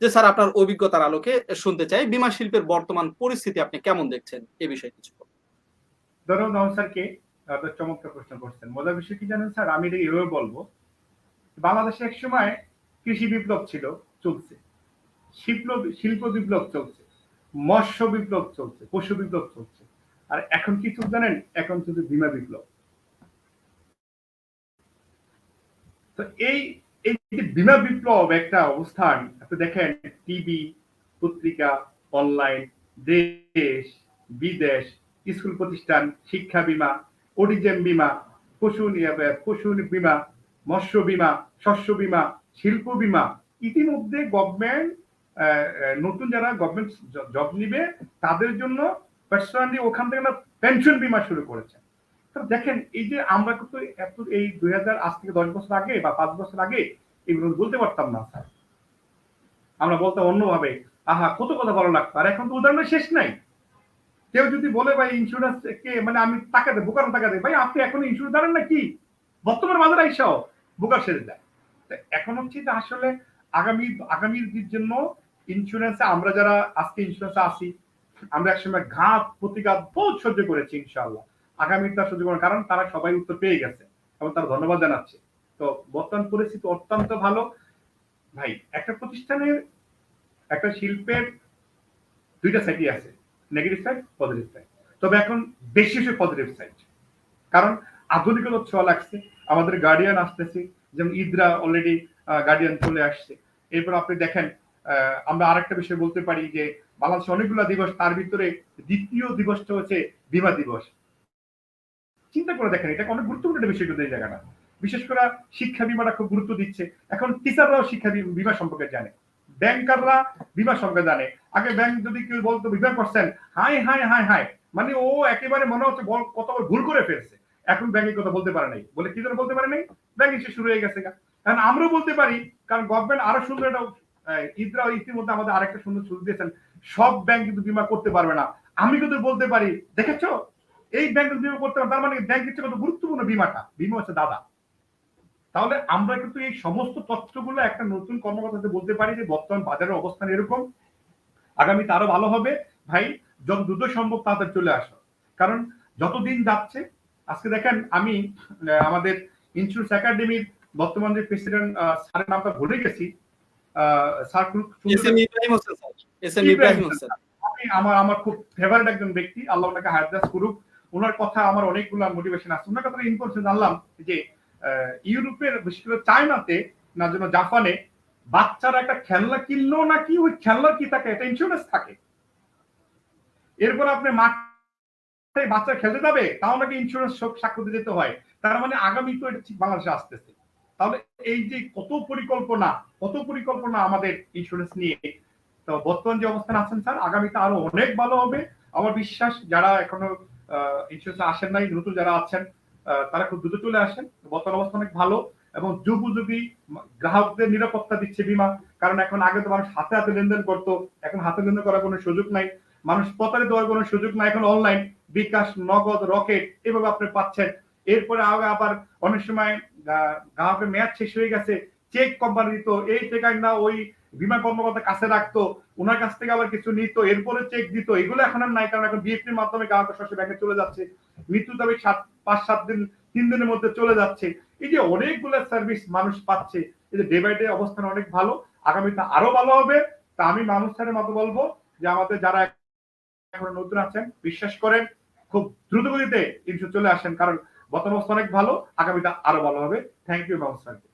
যে স্যার আপনার অভিজ্ঞতার আলোকে শুনতে চাই, বিমা শিল্পের বর্তমান পরিস্থিতি আপনি কেমন দেখছেন এ বিষয়ে কিছু। ধন্যবাদ চমৎকার প্রশ্ন করছেন। মজার বিষয় কি জানেন স্যার? আমি এটা এভাবে বলব, বাংলাদেশে এক সময় কৃষি বিপ্লব ছিল, চলছে। শিল্প শিল্প বিপ্লব চলছে, মৎস্য বিপ্লব চলছে, পশু বিপ্লব চলছে। আর এখন কি জানেন? এখন চলছে বিমা বিপ্লব। তো এই এই যে বিমা বিপ্লব একটা অবস্থান, আপনি দেখেন টিভি, পত্রিকা, অনলাইন, দেশ, বিদেশ, স্কুল প্রতিষ্ঠান, শিক্ষা বিমা অটিজম বিমা, পশু পশু বিমা, মৎস্য বিমা, শস্য বিমা, শিল্প বিমা, ইতিমধ্যে গভর্নমেন্ট নতুন যারা গভর্নমেন্ট জব নিবে, তাদের জন্য পার্সোনালি ওখান থেকে পেনশন বিমা শুরু করেছে দেখেন, এই যে আমরা কিন্তু এত এই দুই হাজার আজ থেকে দশ বছর আগে বা পাঁচ বছর আগে এগুলো বলতে পারতাম না, স্যার। আমরা বলতাম অন্যভাবে, আহা, কত কথা ভালো লাগতো। আর এখন তো উদাহরণের শেষ নাই। কেউ যদি বলে, ভাই ইন্স্যুরেন্স কে মানে আমি টাকা দেবো বোকার টাকা দেবো ভাই, আপনি এখন ইন্স্যুরেন্স জানেন না কি বর্তমান বাজারে আইসাও বোকার সেরে তো এখন হচ্ছে যে আসলে আগামী আগামীর জন্য ইন্স্যুরেন্সে আমরা যারা আজকে ইন্স্যুরেন্সে আসি আমরা একসময় ঘাত, প্রতিঘাত বহুত সহ্য করেছি, ইনশাআল্লাহ। আগামী তার করার কারণ তারা সবাই উত্তর পেয়ে গেছে এবং তারা ধন্যবাদ জানাচ্ছে। তো বর্তমান পরিস্থিতি অত্যন্ত ভালো। ভাই, একটা প্রতিষ্ঠানের একটা শিল্পের দুইটা সাইডই আছে নেগেটিভ সাইড পজিটিভ সাইড তবে এখন বেশি বেশি পজিটিভ সাইড কারণ আধুনিকতা ছোঁয়া লাগছে, আমাদের গার্ডিয়ান আসতেছে, যেমন ঈদরা অলরেডি গার্ডিয়ান চলে আসছে। এরপর আপনি দেখেন আমরা আরেকটা বিষয় বলতে পারি যে, বাংলাদেশে অনেকগুলো দিবস, তার ভিতরে দ্বিতীয় দিবসটা হচ্ছে বিমা দিবস। চিন্তা করে দেখেন এটা অনেক গুরুত্বপূর্ণ একটা বিষয় কিন্তু এই জায়গাটা। বিশেষ করে শিক্ষা বিমাটা খুব গুরুত্ব দিচ্ছে। এখন টিচাররাও শিক্ষা বিমা সম্পর্কে জানে। ব্যাংকাররা বিমা সম্পর্কে জানে। আগে ব্যাংক যদি কেউ বলতো, বিমা করছেন, হাই হাই হাই হাই। মানে ও একেবারে মনে হচ্ছে কত ভুল করে ফেলছে। এখন ব্যাংকের কথা বলতে পারে নাই। বলে কি জন্য বলতে পারে নাই? ব্যাংক এসে শুরু হয়ে গেছে কারণ আমরাও বলতে পারি, কারণ গভর্নমেন্ট আরও সুন্দর একটা ঈদরা ইতিমধ্যে আমাদের আরেকটা সুন্দর সুযোগ দিয়েছেন। সব ব্যাংক কিন্তু বিমা করতে পারবে না। আমি কিন্তু বলতে পারি, দেখেছ? এই ব্যাংক বিমা করতে তার মানে ব্যাংক হচ্ছে কত গুরুত্বপূর্ণ বিমাটা। বিমা হচ্ছে দাদা। তাহলে আমরা কিন্তু এই সমস্ত তথ্যগুলো একটা নতুন কর্মকর্তাতে বলতে পারি যে বর্তমান বাজারের অবস্থান এরকম। আগামীতে আরও ভালো হবে। ভাই যত দ্রুত সম্ভব তাড়াতাড়ি চলে আসো। কারণ যতদিন যাচ্ছে আজকে দেখেন আমি আমাদের ইন্স্যুরেন্স একাডেমির বর্তমান যে প্রেসিডেন্ট স্যারের নামটা ভুলে গেছি। স্যার আমি আমার আমার খুব ফেভারিট একজন ব্যক্তি। আল্লাহ ওনাকে হায়াত করুক। ওনার কথা আমার অনেকগুলো মোটিভেশন আছে। ওনার কথা ইনফরমেশন জানলাম যে ইউরোপের, বিশেষ করে চায়নাতে, না যেন জাপানে, বাচ্চারা একটা খেলনা কিনলো নাকি ওই খেলনার কি থাকে? একটা ইন্স্যুরেন্স থাকে। এরপর আপনি মাঠে বাচ্চা খেলতে যাবে, তাও নাকি ইন্স্যুরেন্স সব সাক্ষ্য যেতে হয়। তার মানে আগামী তো এটা ঠিক বাংলাদেশে আসতেছে। তাহলে এই যে কত পরিকল্পনা কত পরিকল্পনা আমাদের ইন্স্যুরেন্স নিয়ে, তো বর্তমান যে অবস্থান আছেন স্যার, আগামীতে আরও অনেক ভালো হবে। আমার বিশ্বাস যারা এখনও ইন্স্যুরেন্সে আসেন নাই, নতুন যারা আছেন তারা খুব দ্রুত চলে আসেন। বর্তমান অবস্থা অনেক ভালো এবং যুগোযুগী গ্রাহকদের নিরাপত্তা দিচ্ছে বিমা। কারণ এখন আগে তো মানুষ হাতে হাতে লেনদেন করতো, এখন হাতে লেনদেন করার কোনো সুযোগ নাই। মানুষ প্রতারিত হওয়ার কোনো সুযোগ নাই, এখন অনলাইন বিকাশ, নগদ, রকেট, এভাবে আপনি পাচ্ছেন। এরপরে আগে আবার অনেক সময় গ্রাহকের মেয়াদ শেষ হয়ে গেছে চেক কোম্পানি দিত এই চেক না, ওই বিমা কর্মকর্তা কাছে রাখতো ওনার কাছ থেকে আবার কিছু নিত, এরপরে চেক দিত। এগুলো এখন আর নাই, কারণ এখন বিএফটির মাধ্যমে গ্রাহকের সরাসরি ব্যাংকে চলে যাচ্ছে। মৃত্যু দাবি সাত, পাঁচ, সাত দিন, তিন দিনের মধ্যে চলে যাচ্ছে। এই যে অনেকগুলো সার্ভিস মানুষ পাচ্ছে, এই যে ডে বাই ডে অবস্থান অনেক ভালো, আগামীতে আরও ভালো হবে। তা আমি মানুষ স্যারের মতো বলব যে আমাদের যারা এখন নতুন আছেন, বিশ্বাস করেন, খুব দ্রুত গতিতে ইনশু চলে আসেন, কারণ বর্তমান অবস্থা অনেক ভালো, আগামীতে আরও ভালো হবে। থ্যাংক ইউ মানুষ স্যার